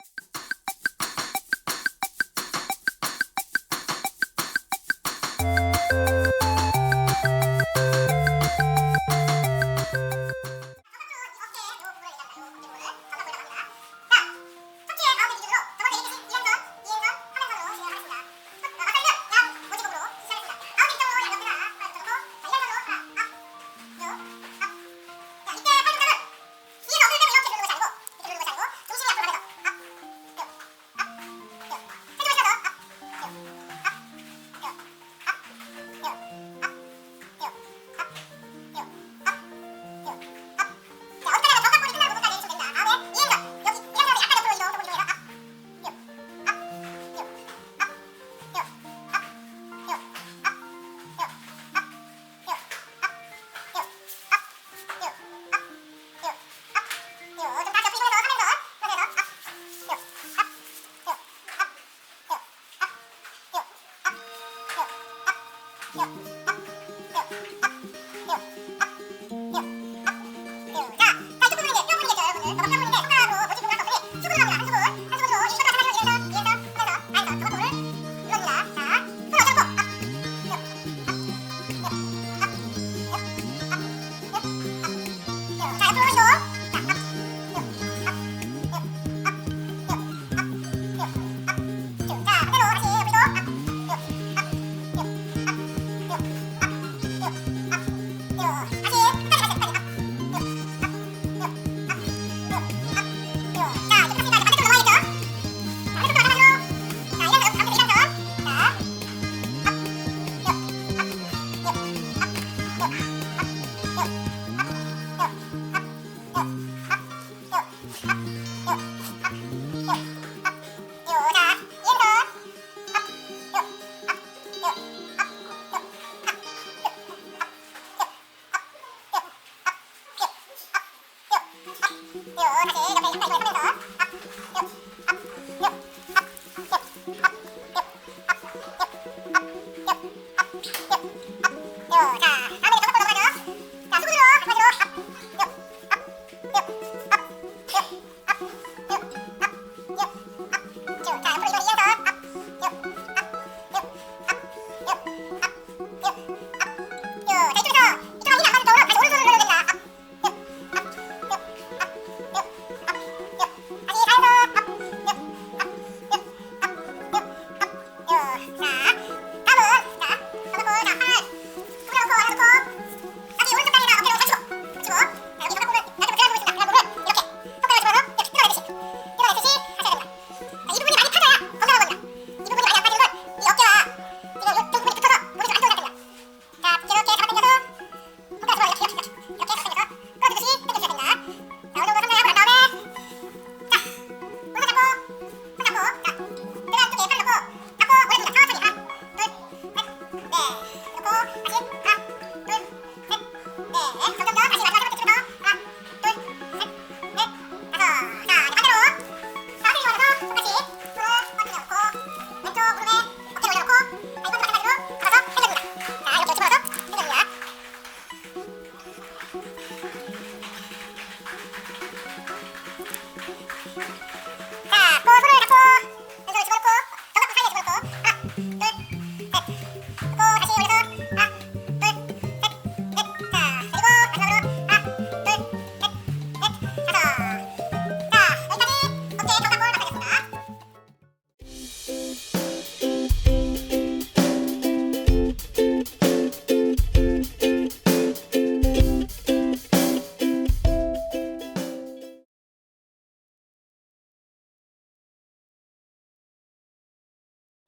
you Ha ha ha! 자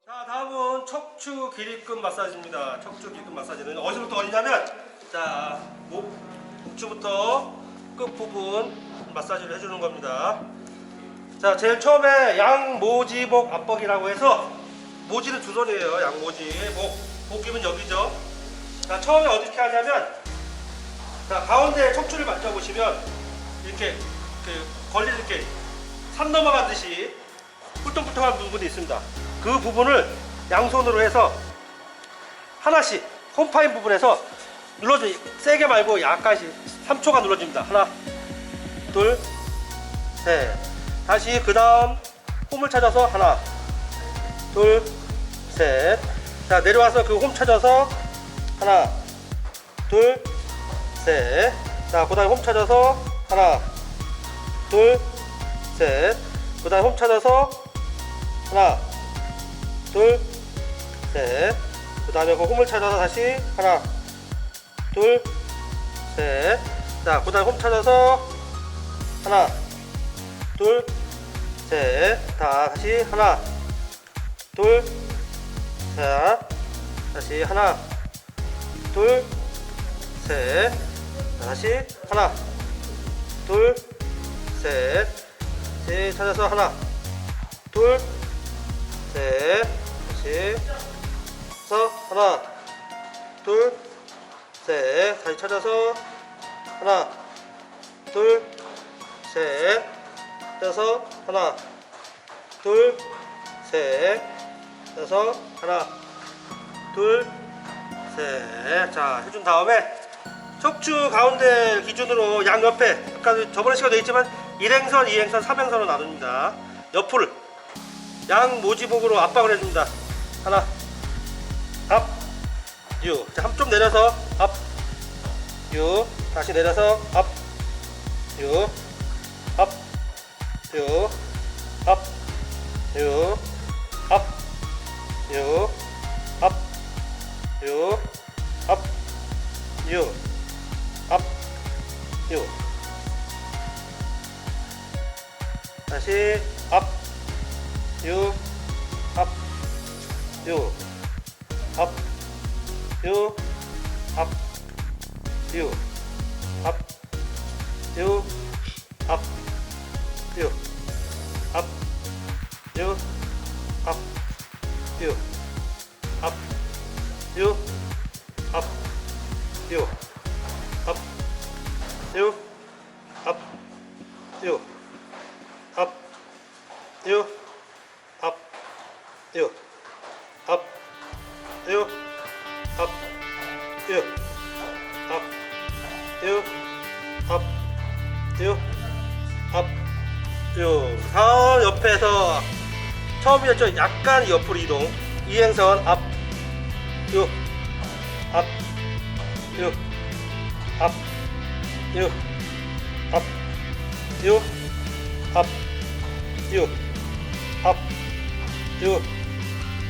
다음은 척추 기립근 마사지입니다. 척추 기립근 마사지는 어디서부터 어디냐면 자 목, 목추부터 끝 부분 마사지를 해주는 겁니다. 자 제일 처음에 양모지복 압박이라고 해서 모지는 두 손이에요. 양모지 목 복기는 여기죠. 자 처음에 어떻게 하냐면 자 가운데 척추를 만져보시면 이렇게 그 걸리 이렇게 산 넘어가듯이 뿔뚱뿔뚱한 부분이 있습니다. 그 부분을 양손으로 해서 하나씩 홈파인 부분에서 눌러줘 세게 말고 약간씩 3초간 눌러줍니다. 하나, 둘, 셋. 다시 그 다음 홈을 찾아서 하나, 둘, 셋. 자, 내려와서 그 홈 찾아서 하나, 둘, 셋. 자, 그 다음에 홈 찾아서 하나, 둘, 셋. 그 다음에 홈 찾아서 하나, 둘, 셋. 그 다음에 그 홈을 찾아서 다시 하나, 둘, 셋. 자, 그 다음에 홈 찾아서 하나, 둘, 셋. 다, 다시 하나, 둘, 셋. 다시 하나, 둘, 셋. 다시 하나, 둘, 셋. 다시 찾아서 하나, 둘, 셋. 다시 서 하나, 둘, 셋. 다시 찾아서 하나, 둘, 셋. 찾아서 하나, 둘, 셋. 찾아서 하나, 둘, 셋. 자, 해준 다음에 척추 가운데 기준으로 양 옆에 아까 저번에 시간 되어 있지만 1행선, 2행선, 3행선으로 나눕니다. 옆을 양 모지복으로 압박을 해줍니다. 하나, 앞, 유. 자, 한쪽 내려서 앞, 유. 다시 내려서 앞, 유. 앞, 유. 앞, 유. 앞, 유. 앞, 유. 앞, 유. 유, 앞, 유, 앞, 유, 앞, 유, 앞, 유, 앞, 유, 앞, 유, 앞, 유, 앞, 유, 앞, 유, 앞, 유, 앞, 유. 다음 옆에서 처음이었죠. 약간 옆으로 이동. 이행선 앞, 유, 앞, 유, 앞, 유, 앞, 유, 앞, 유, 앞, 유,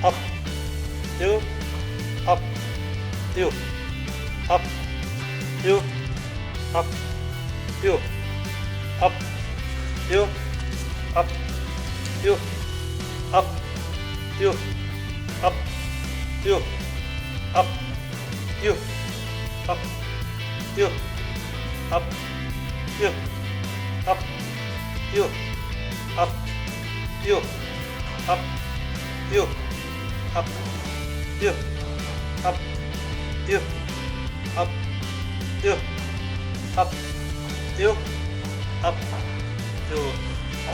앞, 유, 앞, 유, 앞, 유, 앞, 유, 앞, 유, 앞, 유, 앞, 유, 앞, 유, 앞, 유, 앞, 유, 앞, 유, 앞, 유, 앞, 유, 앞, 유, 앞, 유, 앞, 유, 앞, 유, 앞, 유, 앞, 유.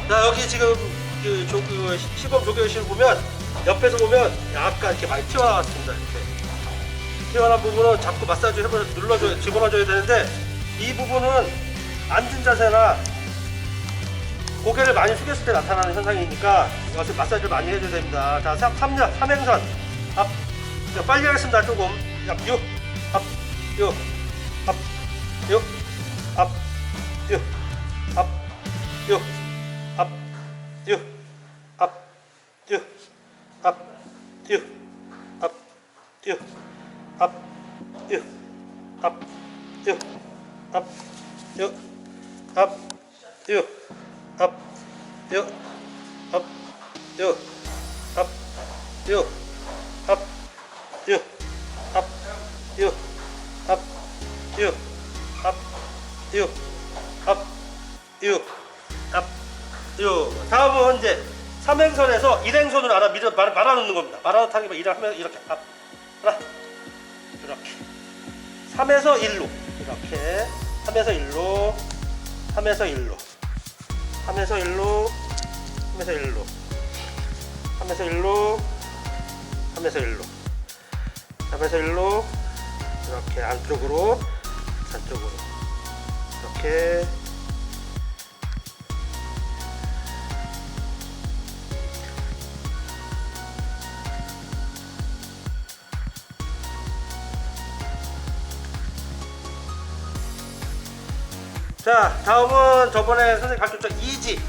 자 여기 지금 그 조, 그 시범 조교실 보면 옆에서 보면 약간 이렇게 많이 튀어나왔습니다 이렇게 튀어나온 부분은 자꾸 마사지 해보 눌러줘 집어넣어줘야 되는데 이 부분은 앉은 자세나 고개를 많이 숙였을 때 나타나는 현상이니까 이것을 마사지를 많이 해줘야 됩니다. 자, 3, 3년, 3행선. 앞. 자, 빨리 하겠습니다. 조금. 앞, 6. 앞, 6. 앞, 6. Yo, up, yo, up, yo, up, 요. 다음은 이제 삼행선에서 일행선으로 알아 밀어 말, 말아 놓는 겁니다. 말아 놓다기만 일을 하면 이렇게 앞 하나 이렇게. 3에서 1로 이렇게. 3에서 1로 3에서 1로. 3에서 1로 3에서 1로. 3에서 1로 3에서 1로. 3에서 1로 이렇게 안쪽으로 바깥쪽으로. 이렇게. 자 다음은 저번에 선생님 가르쳤던 이지.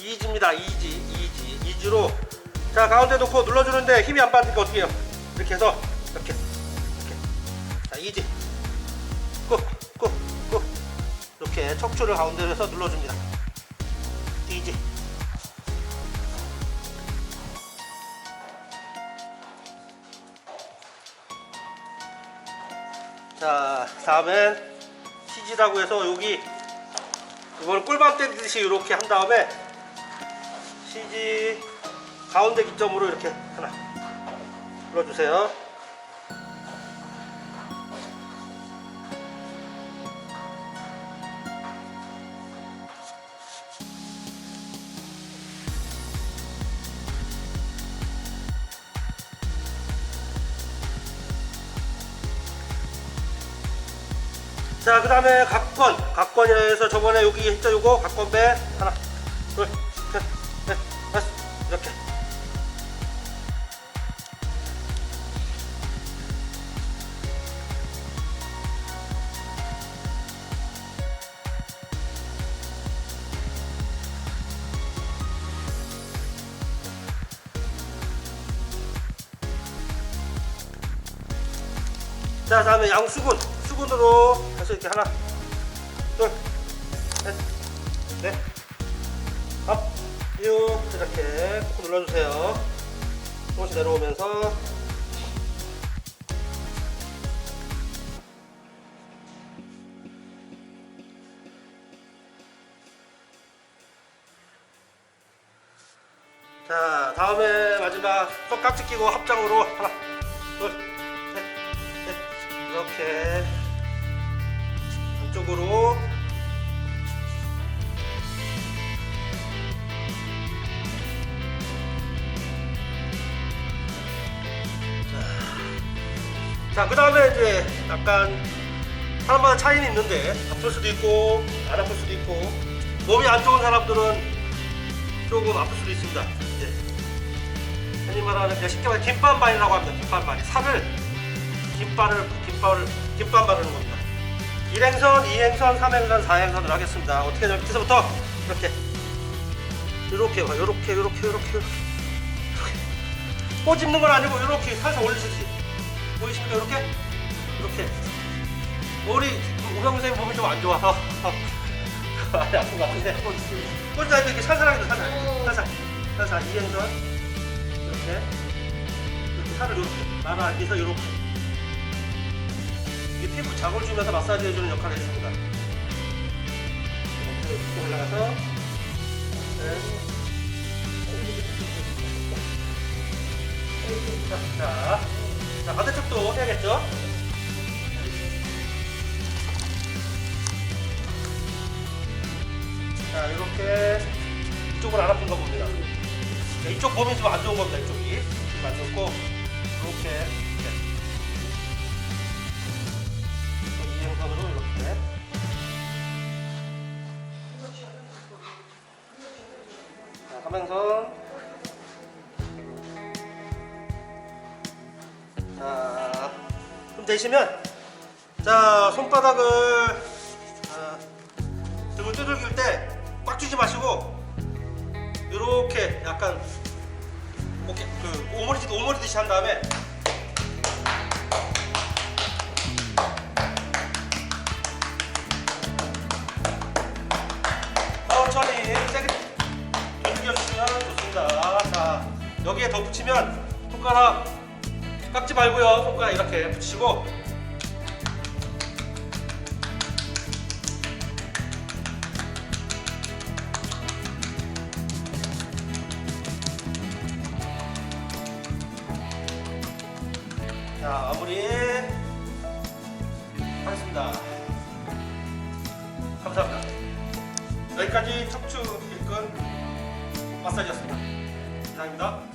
이지입니다 이지 이지 이지로. 자 가운데 놓고 눌러주는데 힘이 안 빠지니까 어떻게 해요? 이렇게 해서 이렇게. 이렇게. 자 이지. 꾹, 꾹, 꾹. 이렇게 척추를 가운데로 해서 눌러줍니다. 이지. 자, 다음엔 치즈라고 해서 여기 이걸 꿀밤 때리듯이 이렇게 한 다음에 CG 가운데 기점으로 이렇게 하나 눌러주세요. 다음에 각권. 각권이라 해서 저번에 여기 했죠, 요거. 각권배. 하나, 둘, 셋, 넷, 다섯. 이렇게. 자, 다음에 양수군. 수군으로 해서 이렇게 하나, 둘, 셋, 넷, 업, 유. 이렇게 꾹 눌러주세요. 조금씩 내려오면서. 자, 다음에 마지막 손 깍지 끼고 합장으로 하나, 자, 그 다음에 이제 약간 사람마다 차이는 있는데 아플 수도 있고 안 아플 수도 있고 몸이 안 좋은 사람들은 조금 아플 수도 있습니다. 이제 흔히 말하는 그냥 쉽게 말해 김밥말이라고 합니다. 김밥말이 살을 김밥을 김밥을 김밥 바르는 겁니다. 1행선, 2행선, 3행선, 4행선을 하겠습니다. 어떻게 하냐면 밑에서부터 이렇게 이렇게 봐, 이렇게 이렇게 이렇게 이렇게 꼬집는 건 아니고 이렇게 살살 올리듯이 보이십니까? 이렇게? 이렇게. 우리 우병 선생님 몸이 좀 안 좋아. 많이 아픈 것 같은데. 꼬집다 이렇게 살살하게 살살. 살살. 살살. 2행선. 이렇게. 이렇게 살을 이렇게. 나라 앉아서 이렇게. 이게 피부 자극을 주면서 마사지 해주는 역할을 해줍니다. 이렇게 올라가서. 네. 자, 자 반대쪽도 해야겠죠? 자 이렇게 이쪽은 안 아픈가 봅니다. 네, 이쪽 몸이 좀안 좋은 겁니다. 이쪽이 좀안 좋고 이렇게 이렇게. 이행선으로 이렇게 자, 삼행선 되시면 자 손바닥을 아, 등을 두들길 때꽉 쥐지 마시고 이렇게 약간 오케이 그 오므리듯 오므리듯이 한 다음에 천천히 세게 움직여주시면 좋습니다. 자, 여기에 더 붙이면 손가락 깎지 말고요. 손가락 이렇게 붙이고 자, 마무리 하겠습니다. 감사합니다. 여기까지 척추 일근 마사지였습니다. 이상입니다.